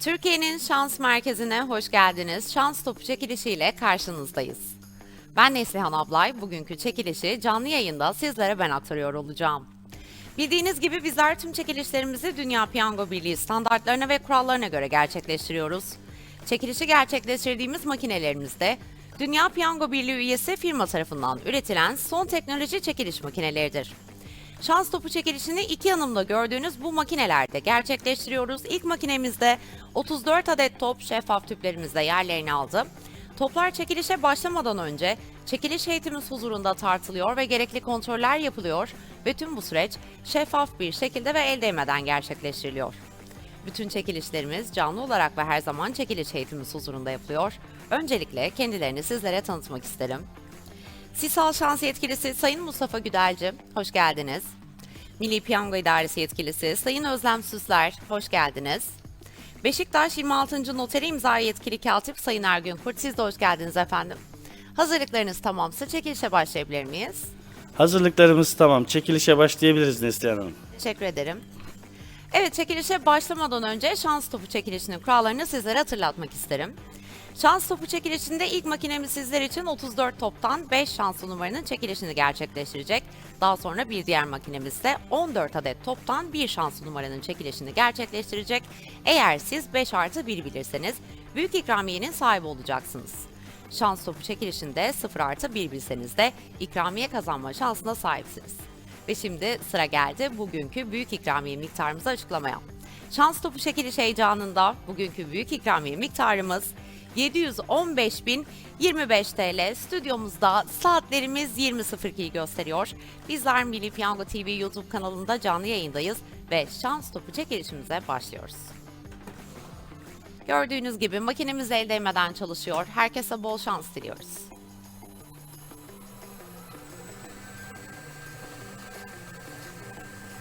Türkiye'nin şans merkezine hoş geldiniz. Şans topu çekilişiyle karşınızdayız. Ben Neslihan Ablay. Bugünkü çekilişi canlı yayında sizlere ben aktarıyor olacağım. Bildiğiniz gibi bizler tüm çekilişlerimizi Dünya Piyango Birliği standartlarına ve kurallarına göre gerçekleştiriyoruz. Çekilişi gerçekleştirdiğimiz makinelerimizde Dünya Piyango Birliği üyesi firma tarafından üretilen son teknoloji çekiliş makineleridir. Şans topu çekilişini iki yanımda gördüğünüz bu makinelerde gerçekleştiriyoruz. İlk makinemizde 34 adet top şeffaf tüplerimizde yerlerini aldı. Toplar çekilişe başlamadan önce çekiliş heyetimiz huzurunda tartılıyor ve gerekli kontroller yapılıyor ve tüm bu süreç şeffaf bir şekilde ve el değmeden gerçekleştiriliyor. Bütün çekilişlerimiz canlı olarak ve her zaman çekiliş heyetimiz huzurunda yapılıyor. Öncelikle kendilerini sizlere tanıtmak isterim. Sisal Şans Yetkilisi Sayın Mustafa Güdelci, hoş geldiniz. Milli Piyango İdaresi Yetkilisi Sayın Özlem Süsler, hoş geldiniz. Beşiktaş 26. Noteri imza yetkili katip Sayın Ergün Kurt, siz de hoş geldiniz efendim. Hazırlıklarınız tamamsa çekilişe başlayabilir miyiz? Hazırlıklarımız tamam. Çekilişe başlayabiliriz Neslihan Hanım. Teşekkür ederim. Evet çekilişe başlamadan önce şans topu çekilişinin kurallarını sizlere hatırlatmak isterim. Şans topu çekilişinde ilk makinemiz sizler için 34 toptan 5 şanslı numaranın çekilişini gerçekleştirecek. Daha sonra bir diğer makinemiz de 14 adet toptan 1 şanslı numaranın çekilişini gerçekleştirecek. Eğer siz 5 artı 1 bilirseniz büyük ikramiyenin sahibi olacaksınız. Şans topu çekilişinde 0 artı 1 bilseniz de ikramiye kazanma şansına sahipsiniz. Ve şimdi sıra geldi bugünkü büyük ikramiye miktarımızı açıklamaya. Şans topu çekiliş heyecanında bugünkü büyük ikramiye miktarımız 715.025 TL. Stüdyomuzda saatlerimiz 20.02'yi gösteriyor. Bizler Milli Piyango TV YouTube kanalında canlı yayındayız ve şans topu çekilişimize başlıyoruz. Gördüğünüz gibi makinemiz el değmeden çalışıyor. Herkese bol şans diliyoruz.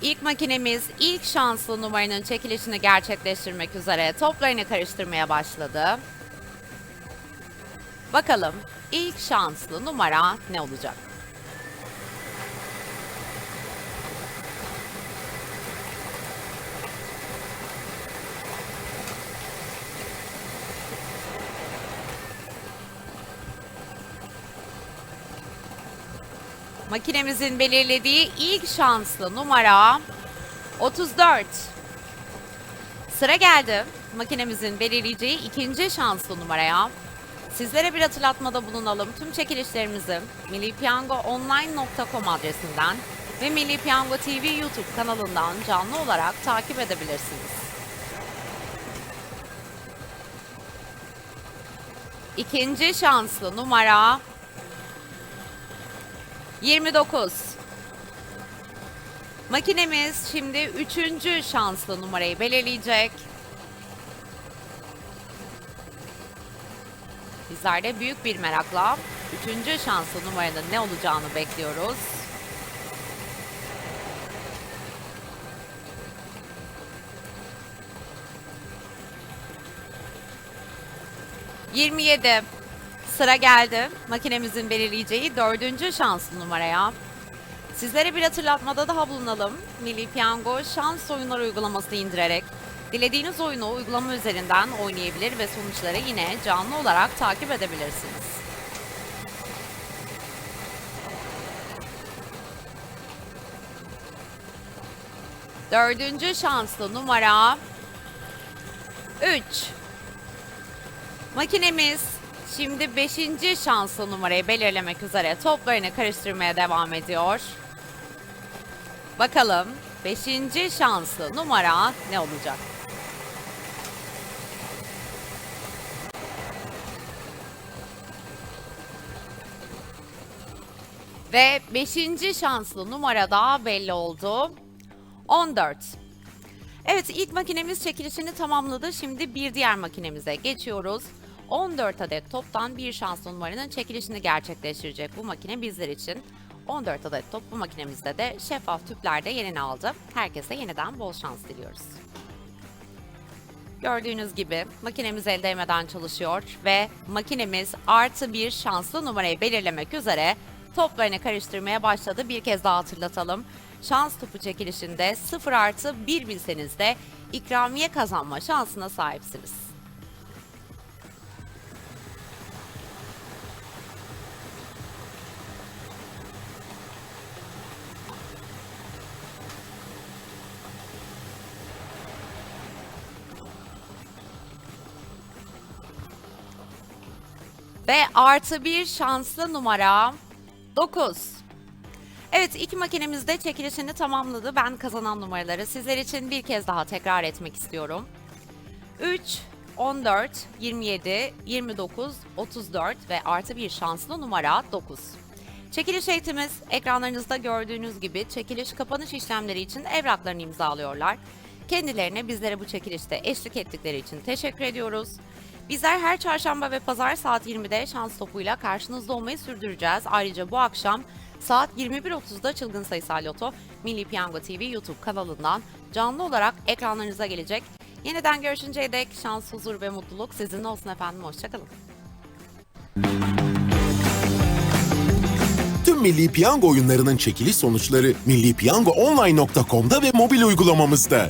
İlk makinemiz ilk şanslı numaranın çekilişini gerçekleştirmek üzere toplarını karıştırmaya başladı. Bakalım ilk şanslı numara ne olacak? Makinemizin belirlediği ilk şanslı numara 34. Sıra geldi makinemizin belirleyeceği ikinci şanslı numaraya. Sizlere bir hatırlatmada bulunalım. Tüm çekilişlerimizi millipiyangoonline.com adresinden ve Milli Piyango TV YouTube kanalından canlı olarak takip edebilirsiniz. İkinci şanslı numara 29. Makinemiz şimdi üçüncü şanslı numarayı belirleyecek. Bizler de büyük bir merakla üçüncü şanslı numaranın ne olacağını bekliyoruz. Yirmi yedi. Sıra geldi. Makinemizin belirleyeceği dördüncü şanslı numaraya. Sizlere bir hatırlatmada daha bulunalım. Milli Piyango şans oyunları uygulamasını indirerek dilediğiniz oyunu uygulama üzerinden oynayabilir ve sonuçları yine canlı olarak takip edebilirsiniz. Dördüncü şanslı numara 3. Makinemiz şimdi 5. şanslı numarayı belirlemek üzere toplarını karıştırmaya devam ediyor. Bakalım 5. şanslı numara ne olacak? Ve 5. şanslı numara da belli oldu. 14. Evet ilk makinemiz çekilişini tamamladı. Şimdi bir diğer makinemize geçiyoruz. 14 adet toptan bir şanslı numaranın çekilişini gerçekleştirecek bu makine bizler için. 14 adet top bu makinemizde de şeffaf tüplerde yerini aldı. Herkese yeniden bol şans diliyoruz. Gördüğünüz gibi makinemiz el değmeden çalışıyor ve makinemiz artı bir şanslı numarayı belirlemek üzere toplarını karıştırmaya başladı. Bir kez daha hatırlatalım. şans topu çekilişinde 0 artı 1 bilseniz de ikramiye kazanma şansına sahipsiniz. Ve artı bir şanslı numara 9. Evet iki makinemiz de çekilişini tamamladı. Ben kazanan numaraları sizler için bir kez daha tekrar etmek istiyorum. 3, 14, 27, 29, 34 ve artı bir şanslı numara 9. Çekiliş eğitimiz ekranlarınızda gördüğünüz gibi çekiliş kapanış işlemleri için evraklarını imzalıyorlar. Kendilerine bizlere bu çekilişte eşlik ettikleri için teşekkür ediyoruz. Bizler her çarşamba ve pazar saat 20'de şans topuyla karşınızda olmayı sürdüreceğiz. Ayrıca bu akşam saat 21.30'da Çılgın Sayısal Loto Milli Piyango TV YouTube kanalından canlı olarak ekranlarınıza gelecek. Yeniden görüşünceye dek şans, huzur ve mutluluk sizinle olsun efendim. Hoşçakalın. Tüm Milli Piyango oyunlarının çekiliş sonuçları millipiyangoonline.com'da ve mobil uygulamamızda.